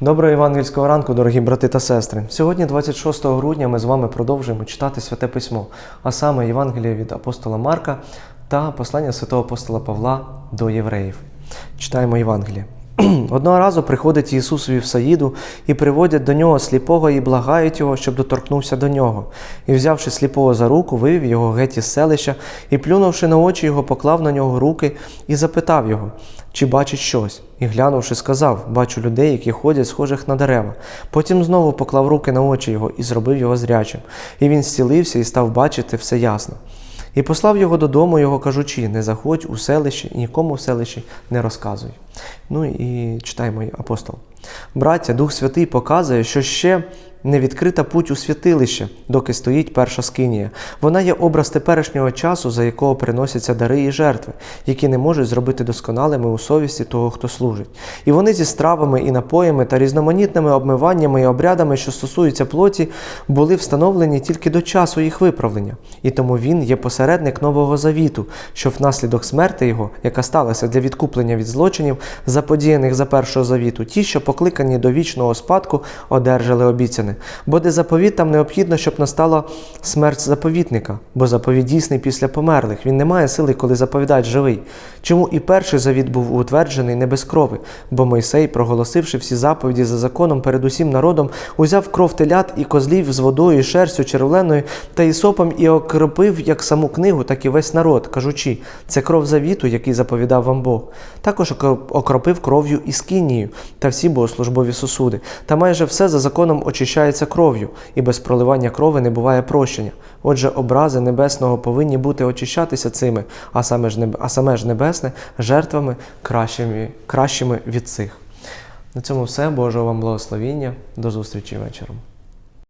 Доброго євангельського ранку, дорогі брати та сестри. Сьогодні, 26 грудня, ми з вами продовжуємо читати Святе Письмо, а саме Євангеліє від апостола Марка та послання святого апостола Павла до євреїв. Читаємо Євангеліє. Одного разу приходить Ісус в Саїду і приводять до нього сліпого і благають його, щоб доторкнувся до нього. І, взявши сліпого за руку, вивів його геть із селища і, плюнувши на очі його, поклав на нього руки і запитав його, чи бачить щось. І глянувши, сказав: Бачу людей, які ходять, схожих на дерева. Потім знову поклав руки на очі його і зробив його зрячим. І він зцілився і став бачити все ясно. І послав його додому, його кажучи: не заходь у селище і нікому в селищі не розказуй. Ну і читаємо апостол. Браття, Дух Святий показує, що ще не відкрита путь у святилище, доки стоїть перша скинія. Вона є образ теперішнього часу, за якого приносяться дари і жертви, які не можуть зробити досконалими у совісті того, хто служить. І вони зі стравами і напоями та різноманітними обмиваннями і обрядами, що стосуються плоті, були встановлені тільки до часу їх виправлення. І тому він є посередник нового завіту, що внаслідок смерти його, яка сталася для відкуплення від злочинів, заподіяних за першого завіту, ті, що покликані до вічного спадку, одержали обіцяне. Бо де заповіт там необхідно, щоб настала смерть заповітника, бо заповіт дійсний після померлих. Він не має сили, коли заповідач живий. Чому і перший завіт був утверджений не без крови, бо Мойсей, проголосивши всі заповіді за законом перед усім народом, узяв кров телят і козлів з водою, і шерстю червленою та ісопом і окропив як саму книгу, так і весь народ, кажучи, це кров завіту, який заповідав вам Бог. Також окропив кров'ю і скинію та всі богослужбові сосуди. Та майже все за законом очищається кров'ю, і без проливання крови не буває прощення. Отже, образи небесного повинні бути очищатися цими, а саме ж, а саме ж небесне жертвами кращими, кращими від цих. На цьому все. Божого вам благословіння. До зустрічі вечором.